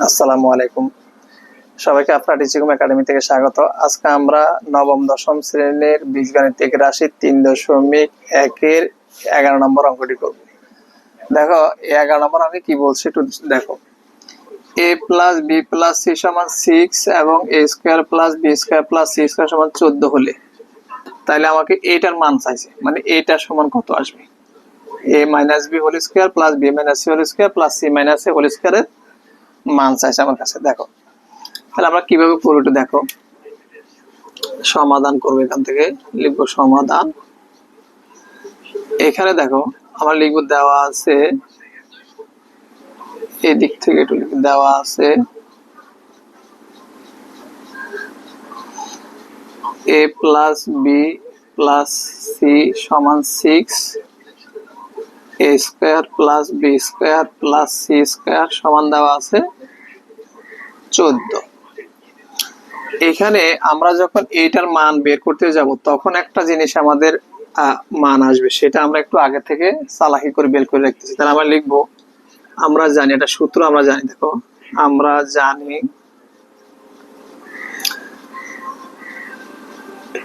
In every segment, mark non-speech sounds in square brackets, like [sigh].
আসসালামু আলাইকুম। সবাইকে আপনার টিচিকম একাডেমি থেকে স্বাগত। আজকে আমরা নবম, দশম শ্রেণির বীজগণিতিক রাশি তিন দশমিক একের এগারো নম্বর অঙ্কটি করব। দেখো এগারো নম্বর অঙ্কে কি বলছে একটু দেখো। A plus B plus C সমান সিক্স এবং A square plus B square plus C square সমান চোদ্দ হলে তাহলে আমাকে এটার মান চাইছে। মানে এটার সমান কত আসবে? A minus B whole square plus B minus C whole square plus C minus A whole স্কোয়ারের মান চাইছে আমার কাছে, দেখো। তাহলে আমরা কীভাবে করব একটু দেখো? সমাধান করব এখান থেকে, লিখব সমাধান। এখানে দেখো, আমার লিখব দেওয়া আছে, এদিক থেকে একটু দেওয়া আছে, A plus B plus C সমান six A square plus B square plus C square সমান দেওয়া আছে চোদ্দ। এখানে আমরা যখন এইটার মান বের করতে যাব, তখন একটা জিনিস আমাদের মান আসবে, সেটা আমরা একটু আগে থেকে চালাকি করে বের করে রাখতেছি। তাহলে আমরা লিখব, আমরা জানি, এটা সূত্র আমরা জানি, দেখো, আমরা জানি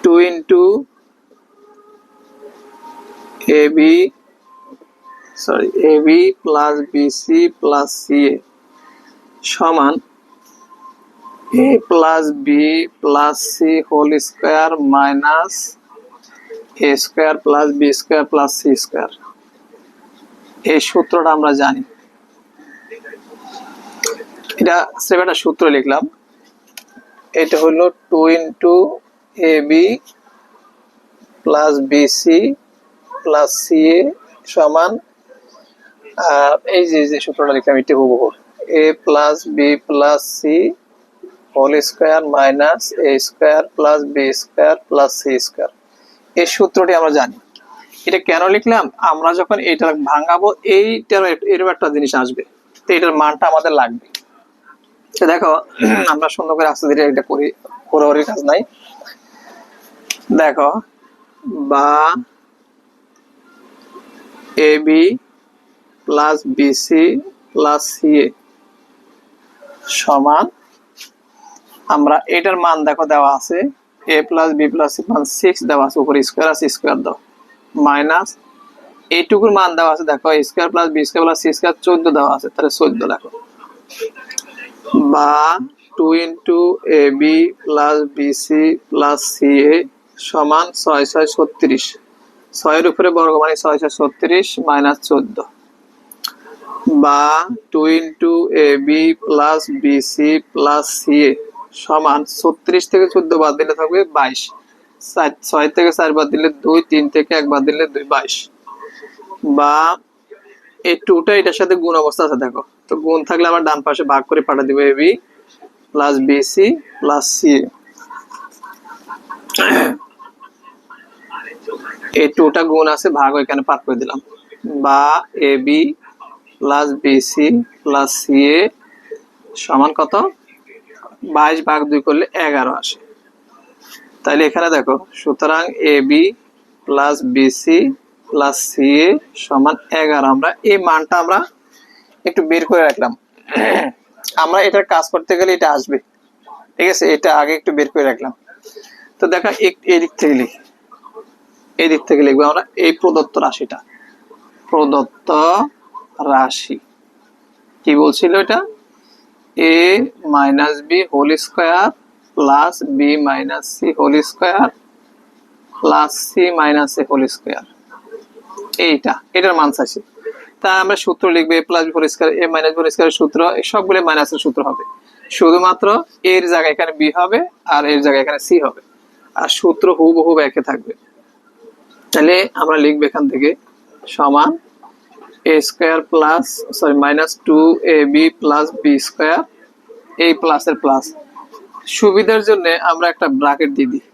two into A B sorry A B plus BC plus C A সমান A plus B plus C whole square minus A square plus B square plus C square এই সূত্রটা আমরা জানি। এটা একটা সূত্র লিখলাম। এটা হলো two into A B plus BC plus C A সমান এই যে যে সূত্রটা লিখলাম এটি হুবহু। A plus B plus C whole square minus A square plus B square plus C square. এই সূত্রটি আমরা জানি। এটা কেন লিখলাম? আমরা যখন এটা ভাঙাবো এইটার এরকম একটা জিনিস আসবে। তো এটার মানটা আমাদের লাগবে। তো দেখো [clears throat] আমরা সুন্দর করে আস্তে ধীরে এটা করি হুড়োহুড়ির কাজ নাই। দেখো বা A B plus BC plus CA সমান, আমরা এটার মান দেখো দেওয়া আছে A plus B plus C মান সিক্স দেওয়া আছে, উপরে স্কোয়ার আছে স্কোয়ার দাও। মাইনাস এইটুকুর মান দেওয়া আছে, দেখো square plus B square plus C square চোদ্দ দেওয়া আছে, তাহলে চোদ্দ দেখো বা two into A B plus BC plus C A সমান ছয় ছয়, ছত্রিশ। ছয়ের উপরে বর্গ মানে ছয় ছয়, ছত্রিশ মাইনাস চোদ্দ। বা two into A B plus BC plus C A সমান ছত্রিশ থেকে চোদ্দ বাদ দিলে থাকবে বাইশ। ছয় থেকে চার বাদ দিলে দুই, তিন থেকে এক বাদ দিলে দুই, বাইশ। বা এই টুটা এটার সাথে গুণ অবস্থা আছে, দেখো। তো গুণ থাকলে আমার ডান পাশে ভাগ করে পাঠা দিব A B plus BC plus C এই টুটা গুণ আছে, ভাগ ওইখানে পার করে দিলাম। বা A B plus BC plus C A সমান কত? বাইশ ভাগ দুই করলে এগারো আসে। তাইলে এখানে দেখো, সুতরাং A B plus BC plus C A সমান এগারো। আমরা এই মানটা আমরা একটু বের করে রাখলাম। আমরা এটার কাজ করতে গেলে এটা আসবে। ঠিক আছে? এটা আগে একটু বের করে রাখলাম। তো দেখা এই দিক থেকে লিখি। এই দিক থেকে লিখব আমরা, এই প্রদত্ত রাশিটা। প্রদত্ত রাশি। কি বলছিল এটা? A minus B whole square plus B minus C whole square plus C minus A whole square এইটা, এটার মান চাইছি। তা আমরা সূত্র লিখব A plus whole square A minus whole square সূত্র সবগুলো মাইনাসের সূত্র হবে। শুধুমাত্র এর জায়গায় এখানে বি হবে আর এর জায়গায় এখানে সি হবে। আর সূত্র হুবহু একে থাকবে। তাহলে আমরা লিখব এখান থেকে সমান A square plus sorry minus two A B plus B square এই প্লাসের প্লাস সুবিধার জন্য আমরা একটা ব্রাকেট দিয়ে দিই।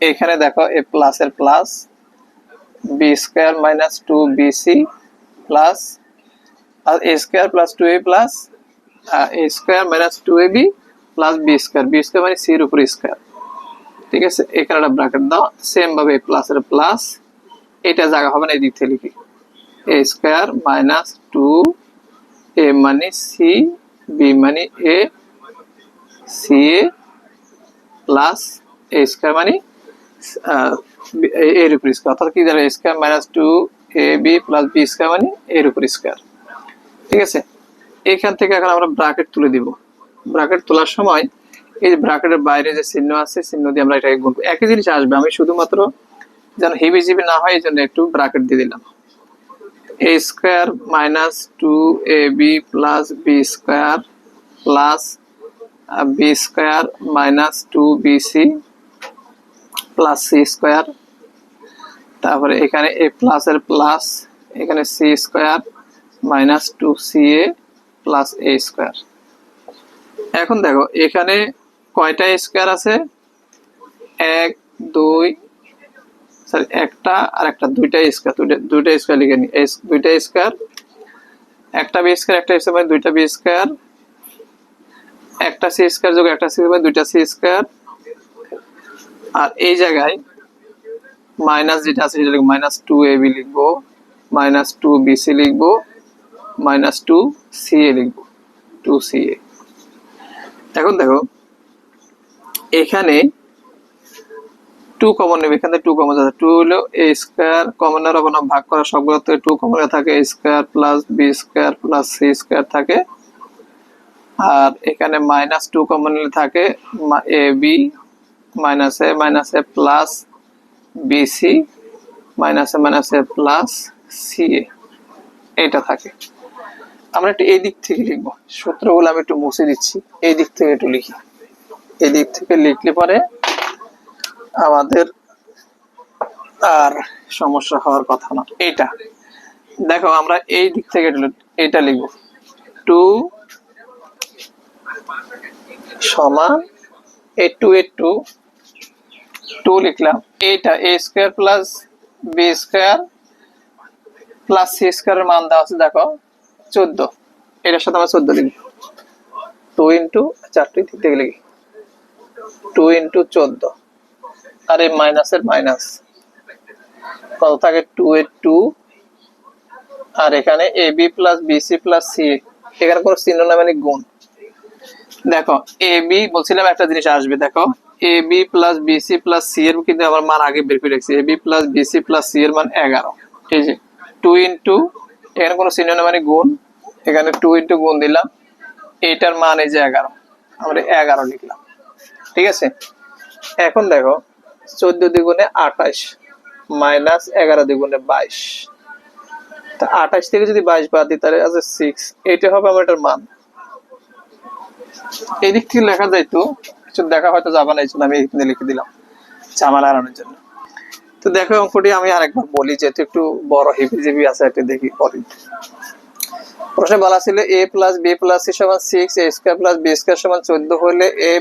এখানে দেখো এ প্লাসের plus B square minus two BC plus R A square plus two A plus A square minus two A B plus B square B square মানে সির উপর স্কোয়ার ঠিক আছে? এখানে একটা ব্র্যাকেট দাও। সেম ভাবে প্লাস এর প্লাস এটা জায়গা হবে না, এই দিক থেকে লিখি। A square minus two A মানে সি বি মানে A C A plus A square মানে এর উপর স্কোয়ার অর্থাৎ কি দাঁড়ায় square minus two A B plus B square মানে এর উপর স্কোয়ার ঠিক আছে? এখান থেকে এখন আমরা ব্রাকেট তুলে দিব। ব্রাকেট তোলার সময় এই ব্রাকেটের বাইরে যে চিহ্ন আছে, চিহ্ন দিয়ে আমরা এটাকে গুনবো। একই জিনিস আসবে। আমি শুধুমাত্র যেন হেভি জিবি না হয়, এই জন্য একটু ব্রাকেট দিয়ে দিলাম। A square minus two A B plus B square plus B square minus two B C plus C square তারপরে এখানে এ প্লাস এর প্লাস এখানে C square minus two C A plus A square এখন দেখো, এখানে কয়টা স্কোয়ার আছে? এক, দুই একটা আর একটা, দুইটা স্কোয়ার দুইটা স্কোয়ার লিখে নি। এই দুইটা স্কোয়ার একটা বি স্কোয়ার একটা স্কোয়ার মানে দুইটা বি স্কোয়ার একটা সি স্কোয়ার যোগ একটা সি মানে দুইটা সি স্কোয়ার আর এই জায়গায় মাইনাস যেটা আছে সেটা লিখব মাইনাস টু এ বি লিখব মাইনাস টু বি সি লিখব মাইনাস টু সি এ লিখব টু সি এ এখন দেখো, এখানে টু কমন নেবে এখানে টু কমন যাচ্ছে টু হলো এ স্কোয়ার কমনের ওখানে ভাগ করা সবগুলো থেকে টু কমনে থাকে A square plus B square plus C square থাকে। আর এখানে মাইনাস টু কমন থাকে A B minus A minus A plus B C minus A minus A plus C A এটা থাকে। আমরা একটু এই দিক থেকে লিখব। সূত্রগুলো আমি একটু মুছে দিচ্ছি। এই দিক থেকে একটু লিখি। এই দিক থেকে লিখলে পরে আমাদের আর সমস্যা হওয়ার কথা না। এটা দেখো, আমরা এই দিক থেকে এটা লিখব। টু সমান A two A two two লিখলাম। এইটা A square plus B square plus C স্কোয়ারের মান দেওয়া আছে, দেখো, চোদ্দ। এটার সাথে আমরা চোদ্দ লিখি টু ইন্টু চারটি থেকে লিখি। টু ইন্টু চোদ্দ। আর এই মাইনাসের মাইনাস। কত থাকে? টু এ টু আর এখানে A B plus BC plus C এখানে কোনো চিহ্ন না মানে গুণ। দেখো এ বি বলছিলাম একটা জিনিস আসবে, দেখো। A B plus BC plus C এর কিন্তু আমার মান আগে বের করে রাখছি। A B plus BC plus C এর মান এগারো। ঠিক আছে টু ইন্টু এখানে কোনো চিহ্ন না মানে গুণ। এখানে টু ইন্টু গুণ দিলাম। এটার মান এই যে এগারো। আমরা এগারো লিখলাম। ঠিক আছে? এখন দেখো চোদ্দ দ্বিগুণে আঠাশ, মাইনাস এগারো দ্বিগুণে বাইশ। তা আঠাশ থেকে যদি বাইশ বাদ দিই, তাহলে আছে সিক্স এইটা হবে আমার এটার মান। এই থেকে লেখা যাইতো, কিছু দেখা হয়তো যাবে না, এই আমি এখানে লিখে দিলাম ঝামেলা এড়ানোর জন্য। তো দেখো, অঙ্কটি আমি আরেকবার বলি, যেহেতু একটু বড় হেভি জিবি আছে একটু দেখি পরে। প্রশ্নে বলা ছিল A plus B plus C সমান six A square plus B square সমান চোদ্দ হলে A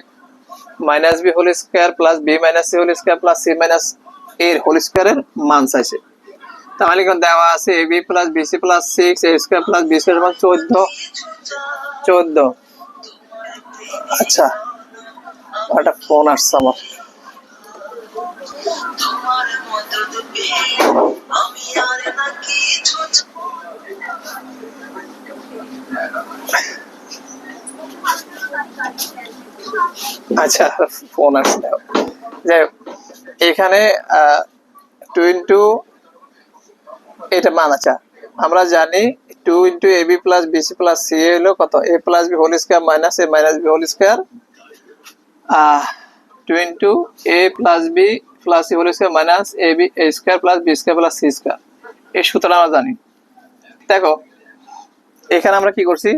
minus B whole square plus B minus C whole square plus C minus এর হোল স্কোয়ারের মান চাইছে। তাহলে দেওয়া আছে A B plus B C plus six A square plus B square সমান চোদ্দ। চোদ্দ। আচ্ছা একটা ফোন আসছে আমার। আচ্ছা ফোন আসছে। যাই এখানে টু ইন্টু এটা আমরা জানি two into A B plus BC plus C হলো কত? A plus B whole square minus A minus B whole square two into A plus B plus C whole square minus A B A square plus B square plus C square এই সূত্রটা আমরা জানি। দেখো, এখানে আমরা কি করছি?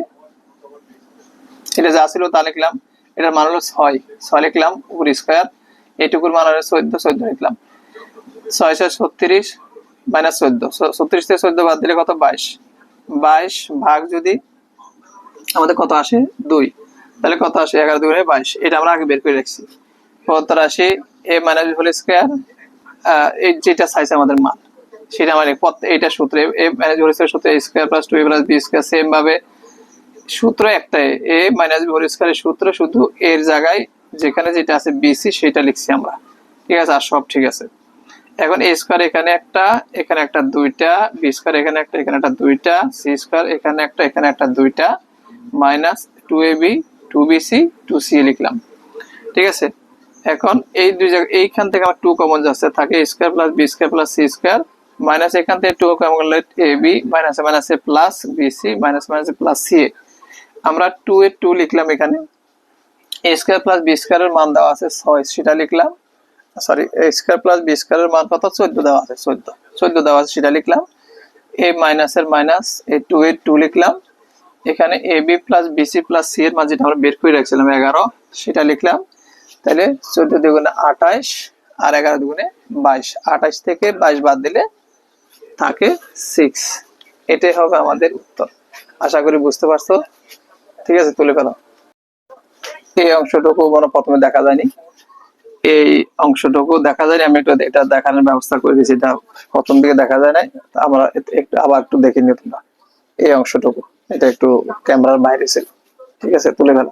এটা যা ছিল তা লিখলাম। এটার মান হলো ছয়। ছয় লিখলাম, উপর স্কোয়ার এইটুকুর মান হলো চোদ্দ চোদ্দ লিখলাম। ছয় ছয় ছত্রিশ মাইনাস চোদ্দ। ছত্রিশ থেকে চোদ্দ বাদ দিলে কত? বাইশ। বাইশ ভাগ যদি আমাদের কত আসে? দুই। তাহলে কত আসে? এগারো দুগুণে বাইশ। এটা আমরা আগে বের করে রাখছি। কত আসে? এ মাইনাস হোল স্কোয়ার এই যেটা চাইছে আমাদের মান। সেটা আমার এইটা সূত্রে, এ মাইনাস হোল স্কোয়ার সূত্রে square plus two A plus B square same ভাবে সূত্র একটাই, এ মাইনাস বি হোল সূত্র শুধু এর জায়গায় যেখানে যেটা আছে বিসি সেটা লিখছি আমরা। ঠিক আছে? আর সব ঠিক আছে। এখন এ স্কোয়ার এখানে একটা এখানে একটা দুইটা বি স্কোয়ার এখানে একটা এখানে একটা দুইটা সি স্কোয়ার এখানে একটা এখানে একটা দুইটা minus two A B two B C two C লিখলাম। ঠিক আছে? এখন এই দুই জায়গা, এইখান থেকে আমার টু কমন যাচ্ছে, থাকে square plus B square plus C square minus এখান থেকে টু কমন করলে A B minus minus plus B C minus minus plus C A আমরা টু এ টু লিখলাম এখানে। এ স্কোয়ার প্লাস বি স্কোয়ারের মান দেওয়া আছে ছয়, সেটা লিখলাম। Sorry A square plus B স্কোয়ারের মান কত? চোদ্দ দেওয়া আছে, চোদ্দ। চোদ্দ দেওয়া আছে, সেটা লিখলাম। এ মাইনাসের minus A two A two লিখলাম। এখানে A B plus BC plus C এর মাঝে আমরা বের করে রাখছিলাম, এগারো, সেটা লিখলাম। তাহলে চোদ্দ দুগুণে আঠাইশ আর এগারো দুগুণে বাইশ। আঠাইশ থেকে বাইশ বাদ দিলে থাকে সিক্স এটাই হবে আমাদের উত্তর। আশা করি বুঝতে পারছ। ঠিক আছে, তুলে ফেলো। এই অংশটুকু মনে প্রথমে দেখা যায়নি। এই অংশটুকু দেখা যায়নি, আমি একটু এটা দেখানোর ব্যবস্থা করে দিয়েছি। এটা প্রথম দিকে দেখা যায় নাই আমরা একটু আবার একটু দেখে নিতাম তোমরা। এই অংশটুকু, এটা একটু ক্যামেরার বাইরে ছিল। ঠিক আছে, তুলে ফেলো।